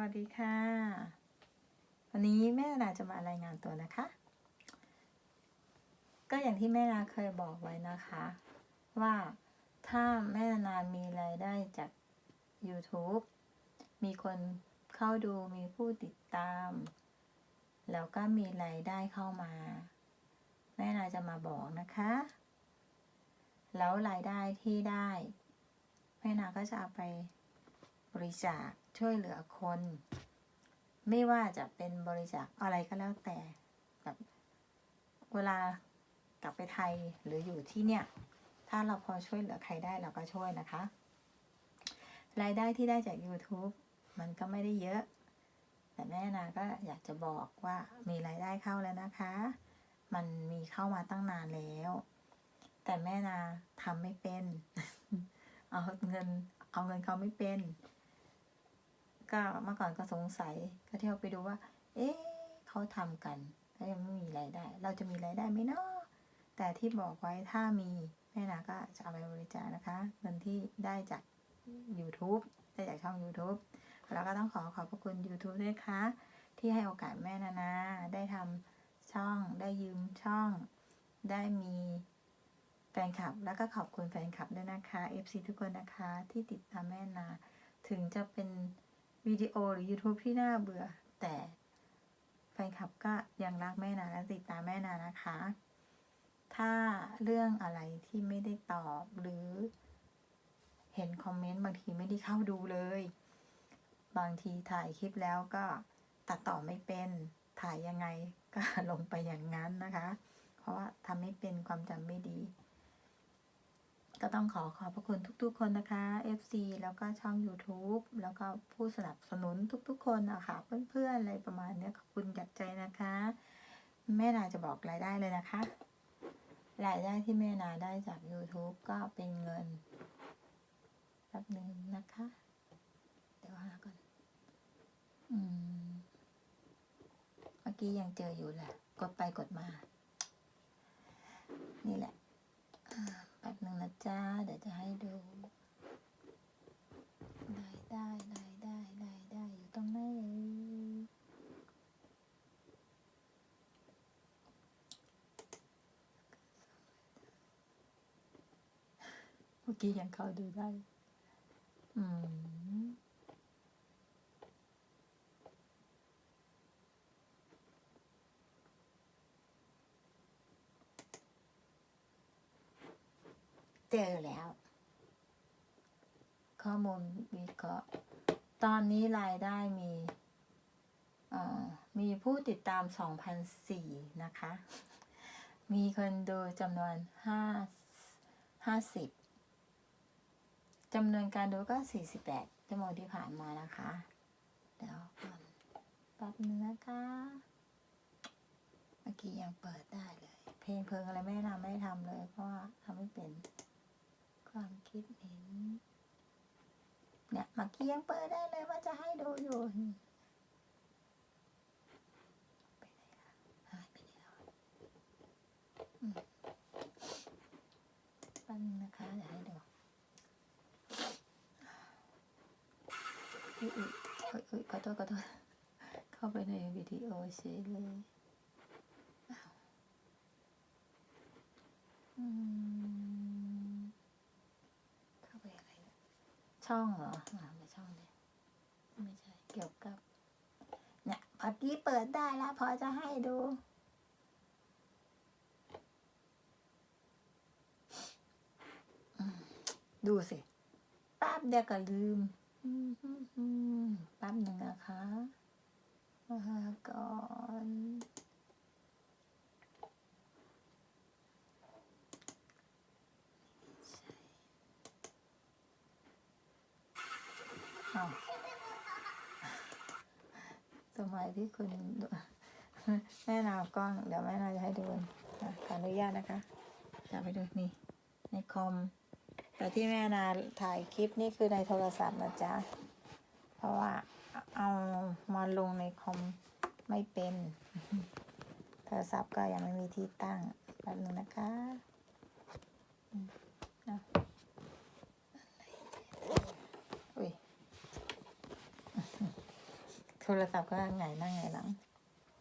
วัสดีค่ะ วันนี้แม่นาจะมารายงานตัวนะคะ ก็อย่างที่แม่นาเคยบอกไว้นะคะ ว่าถ้าแม่นามีรายได้จาก YouTube มีคนเข้าดูมีผู้ติดตาม แล้วก็มีรายได้เข้ามา แม่นาจะมาบอกนะคะ แล้วรายได้ที่ได้ แม่นาก็จะเอาไป บริจาคช่วยเหลือคน ไม่ว่าจะเป็นบริจาคอะไรก็แล้วแต่แบบเวลากลับไปไทยหรืออยู่ที่เนี่ย ถ้าเราพอช่วยเหลือใครได้เราก็ช่วยนะคะ รายได้ที่ได้จาก YouTube มันก็ไม่ได้เยอะ แต่แม่นาก็อยากจะบอกว่ามีรายได้เข้าแล้วนะคะ มันมีเข้ามาตั้งนานแล้ว แต่แม่นาทำไม่เป็น เอาเงิน เอาเงินเขาไม่เป็น เมื่อก่อนก็สงสัยก็เที่ยวไปดูว่า เอ๊ะเขาทำกันแล้วยังไม่มีรายได้ เราจะมีรายได้ไหมเนาะแต่ที่บอกไว้ถ้ามีแม่นาก็จะเอาไปบริจาคนะคะ เงินที่ได้จาก YouTube ได้จากช่อง YouTube แล้วก็ต้องขอขอบพระคุณ YouTube ด้วยค่ะที่ให้โอกาสแม่นานาได้ทำช่องได้ยืมช่อง ได้มีแฟนคลับ แล้วก็ขอบคุณแฟนคลับด้วยนะคะ FC ทุกคนนะคะที่ติดตามแม่นา ถึงจะเป็น วิดีโอหรือ YouTube ที่น่าเบื่อ แต่แฟนคลับก็ยังรักแม่นาและติดตามแม่นานะคะ ถ้าเรื่องอะไรที่ไม่ได้ตอบหรือ เห็นคอมเมนต์บางทีไม่ได้เข้าดูเลย บางทีถ่ายคลิปแล้วก็ตัดต่อไม่เป็นถ่ายยังไงก็ลงไปอย่างนั้นนะคะ เพราะว่าทำไม่เป็นความจำไม่ดี ก็ต้องขอขอบพระคุณทุกๆคนนะคะ FC แล้วก็ช่อง YouTube แล้วก็ผู้สนับสนุนทุกๆ คนนะคะเพื่อนๆอะไรประมาณเนี้ยขอบคุณจากใจนะคะ แม่นาจะบอกรายได้เลยนะคะ รายได้ที่แม่นาได้จาก YouTube ก็เป็นเงินแป๊บหนึ่งนะคะ เดี๋ยวหาก่อน อืม เมื่อกี้ยังเจออยู่แหละ กดไปกดมา นี่แหละ นะจ๊ะ เดี๋ยวจะให้ดูได้ได้ได้ได้ได้ได้อยู่ตรงไหนเอ่ยเมื่อกี้ยังเข้าดูได้ อืม เจอแล้ว ข้อมูลวิเคราะห์ตอนนี้รายได้มีมีผู้ติดตาม2,004นะคะ มีคนดูจำนวน5 50จำนวนการดูก็ 48ชั่วโมงที่ผ่านมานะคะ เดี๋ยวแป๊บนึงนะคะ เมื่อกี้ยังเปิดได้เลย เพลงเพลิงอะไรไม่ทำไม่ทำเลย เพราะว่าทำไม่เป็น ความคิดเห็น เนี่ยมื่อกี้ยังเปิดได้เลยว่าจะให้ดูอยู่ไปไหนคะไปไหนร้อนอืมบ้านนะคะเดี๋ยวให้ดูอุ๊ยอุ๊ยอุ๊ยอุ๊ยขอโทษขอโทษเข้าไปในวิดีโอเฉยเลยอ้าวอืม เข้าไปอะไรเนี่ย ช่องเหรอไม่ช่องเลยไม่ใช่ เกี่ยวกับ เนี่ยพอดีเปิดได้แล้ว พอจะให้ดู ดูสิแป๊บเดียวก็ลืมอืมอืมอืมแป๊บหนึ่งนะคะมาก่อนอ้าวสมัยที่ คุณแม่นาวกล้องเดี๋ยวแม่นาวจะให้ดูอะขออนุญาตนะคะจะไปดูนี่ในคอมแต่ที่แม่นาถ่ายคลิปนี่คือในโทรศัพท์นะจ๊ะ เพราะว่าเอามาลงในคอมไม่เป็น โทรศัพท์ก็ยังไม่มีที่ตั้งแป๊บนึงนะคะอืมเอาอุ้ย โท รศัพท์ก็ไงายหน้าไงายหลัง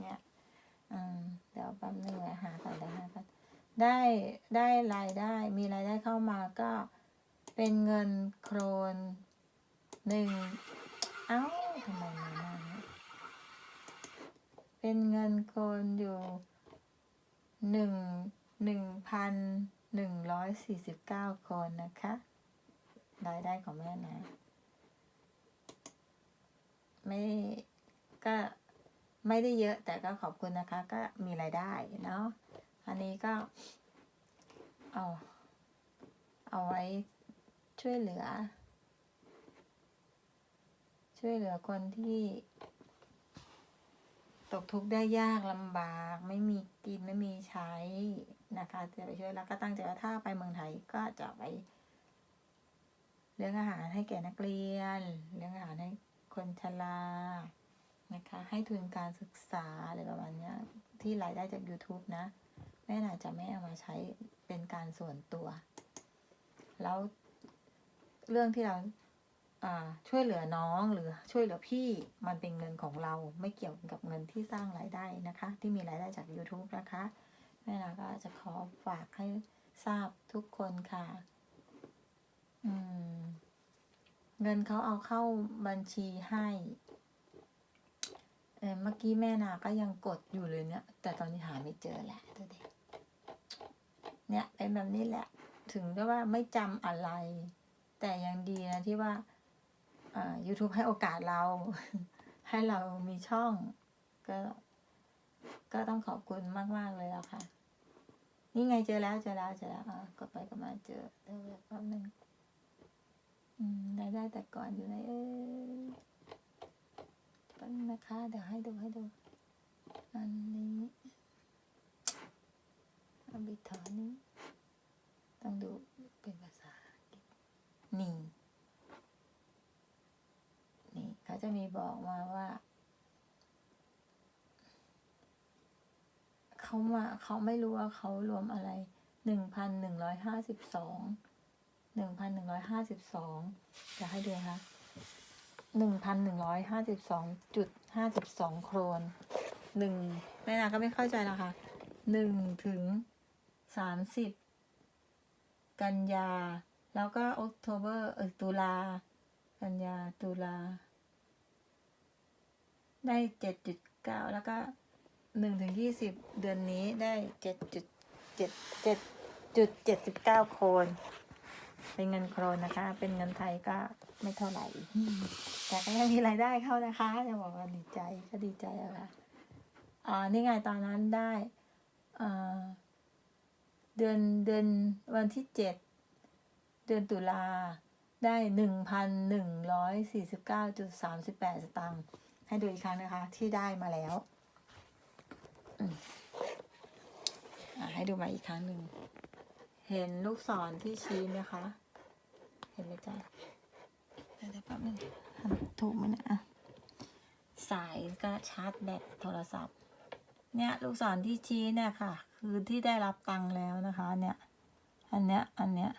เนี่ยเดี๋ยวแป๊บนึงนะหาก่อนได้หาก่อนได้ได้รายได้มีรายได้เข้ามาก็เป็นเงินโครนหนึ่งเอ้าทำไมมาหน้านี้เป็นเงินโครนอยู่หนึ่งหนึ่งพันหนึ่งร้อยสี่สิบเก้าคนนะคะรายได้ของแม่นะ ไม่ ก็ไม่ได้เยอะแต่ก็ขอบคุณนะคะ ก็มีรายได้เนาะอันนี้ก็ เอาเอาไว้ช่วยเหลือ ช่วยเหลือคนที่ ตกทุกข์ได้ยากลำบาก ไม่มีกินไม่มีใช้นะคะ จะไปช่วยแล้วก็ตั้งใจว่าถ้าไปเมืองไทยก็จะไปเลี้ยงอาหารให้แก่นักเรียนเลี้ยงอาหารให้คนชรา นะคะ ให้ทุนการศึกษาอะไรประมาณนี้ที่รายได้จาก YouTube นะ แม่น่าจะไม่เอามาใช้เป็นการส่วนตัว แล้วเรื่องที่เราช่วยเหลือน้องหรือช่วยเหลือพี่มันเป็นเงินของเราไม่เกี่ยวกับเงินที่สร้างรายได้นะคะ ที่มีรายได้จาก YouTube นะคะ แม่นาก็จะขอฝากให้ทราบทุกคนค่ะเงินเขาเอาเข้าบัญชีให้ เมื่อกี้แม่นาก็ยังกดอยู่เลยเนี่ย แต่ตอนนี้หาไม่เจอแหละดูดิเนี่ยเป็นแบบนี้แหละ ถึงได้ว่าไม่จำอะไร แต่ยังดีนะที่ว่าอ่า YouTube ให้โอกาสเรา ให้เรามีช่อง ก็ ก็ต้องขอบคุณมากๆเลยแล้วค่ะ นี่ไงเจอแล้วเจอแล้วเจอแล้วกดไปก็มาเจอเดี๋ยวแป๊บนึงอืมได้ได้แต่ก่อนอยู่ไหนเอ้ย ป๊บนึงนะคะ เดี๋ยวให้ดูให้ดู อันนี้อันบิทอนี้ ต้องดูเป็นภาษาอังกฤษนี่นี่เขาจะมีบอกมาว่าเขามาเขาไม่รู้ว่าเขารวมอะไรหนึ่งพันหนึ่งร้อยห้าสิบสองหนึ่งพันหนึ่งร้อยห้าสิบสองจะให้ดูคะ หนึ่งพันหนึ่งร้อยห้าสิบสองจุดห้าสิบสองโครนหนึ่งแม่นาก็ไม่เข้าใจแล้วค่ะหนึ่งถึงสามสิบกันยา แล้วก็ออกโทเบอร์เออตุลา กันยาตุลา ได้เจ็ดจุดเก้าแล้วก็หนึ่งถึงยี่สิบเดือนนี้ได้เจ็ดจุดเจ็ดเจ็ดจุดเจ็ดสิบเก้าโคน เป็นเงินโครนนะคะ เป็นเงินไทยก็ไม่เท่าไหร่ แต่ก็ยังมีรายได้เข้านะคะจะบอกว่าดีใจก็ดีใจอะค่ะอ่านี่ไงตอนนั้นได้อ่าเดือนเดือนวันที่เจ็ดเดือนตุลาได้หนึ่งพันหนึ่งร้อยสี่สิบเก้าจุดสามสิบแปดสตางค์ให้ดูอีกครั้งนะคะ ที่ได้มาแล้วอืมอ่าให้ดูมาอีกครั้งหนึ่ง เห็นลูกศรที่ชี้ไหมคะ เห็นไหมจ๊ะเดี๋ยวแป๊บนึงหันถูกไหมเนะอะสายก็ชาร์จแบตโทรศัพท์ เนี่ยลูกศรที่ชี้เนี่ยค่ะ คือที่ได้รับตังค์แล้วนะคะ เนี่ย อันเนี้ย อันเนี้ย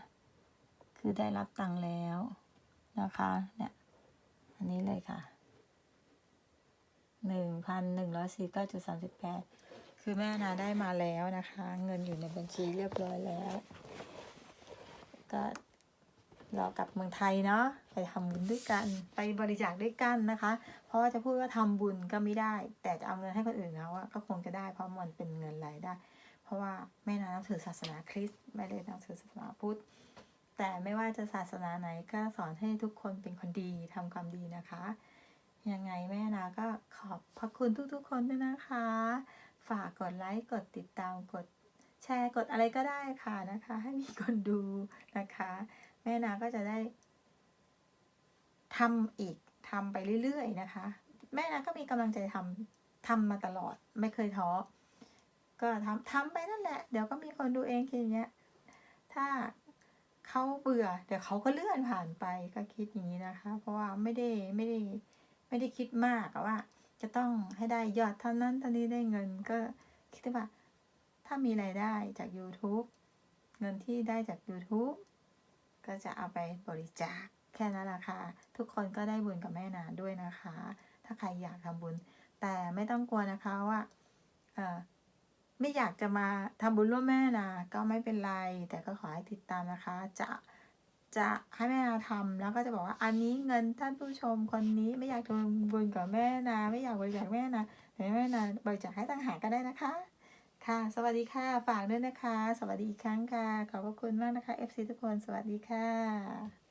คือได้รับตังค์แล้วนะคะ เนี่ย อันนี้เลยค่ะหนึ่งพันหนึ่งร้อยสี่เก้าจุดสามสิบแปด คือแม่นาได้มาแล้วนะคะ เงินอยู่ในบัญชีเรียบร้อยแล้ว ก็เรอกลับเมืองไทยเนาะไปทำบุญด้วยกัน ไปบริจาคด้วยกันนะคะ เพราะว่าจะพูดว่าทำบุญก็ไม่ได้ แต่จะเอาเงินให้คนอื่นเขาอะก็คงจะได้ เพราะมันเป็นเงินรายได้ เพราะว่าแม่นานับถือศาสนาคริสต์ไม่ได้นับถือศาสนาพุทธแต่ไม่ว่าจะศาสนาไหนก็สอนให้ทุกคนเป็นคนดีทำความดีนะคะ ยังไงแม่นาก็ขอบพระคุณทุกๆคนด้วยนะคะ ฝากกดไลค์กดติดตามกดแชร์กดอะไรก็ได้ค่ะนะคะ ให้มีคนดูนะคะ แม่นาก็จะได้ทำอีกทำไปเรื่อยๆนะคะ แม่นาก็มีกำลังใจทำทำมาตลอดไม่เคยท้อก็ทำทำไปนั่นแหละ เดี๋ยวก็มีคนดูเองทีเนี้ยถ้าเขาเบื่อเดี๋ยวเขาก็เลื่อนผ่านไปก็คิดอย่างนี้นะคะ เพราะว่าไม่ได้ไม่ได้ไม่ได้คิดมากว่า จะต้องให้ได้ยอดเท่านั้นเท่านี้ได้เงินก็คิดว่า ถ้ามีรายได้จาก YouTube เงินที่ได้จาก YouTube ก็จะเอาไปบริจาคแค่นั้นแหละค่ะ ทุกคนก็ได้บุญกับแม่นาด้วยนะคะ ถ้าใครอยากทำบุญ แต่ไม่ต้องกลัวนะคะว่าเออไม่อยากจะมาทำบุญร่วมแม่นาก็ไม่เป็นไร แต่ก็ขอให้ติดตามนะคะ จะ จะให้แม่นาทำแล้วก็จะบอกว่าอันนี้เงินท่านผู้ชมคนนี้ไม่อยากทำบุญกับแม่นาไม่อยากบริจาคแม่นาแต่แม่นาบริจาคให้ต่างหากก็ได้นะคะ ค่ะ สวัสดีค่ะฝากด้วยนะคะ สวัสดีอีกครั้งค่ะขอบพระคุณมากนะคะ FC ทุกคนสวัสดีค่ะ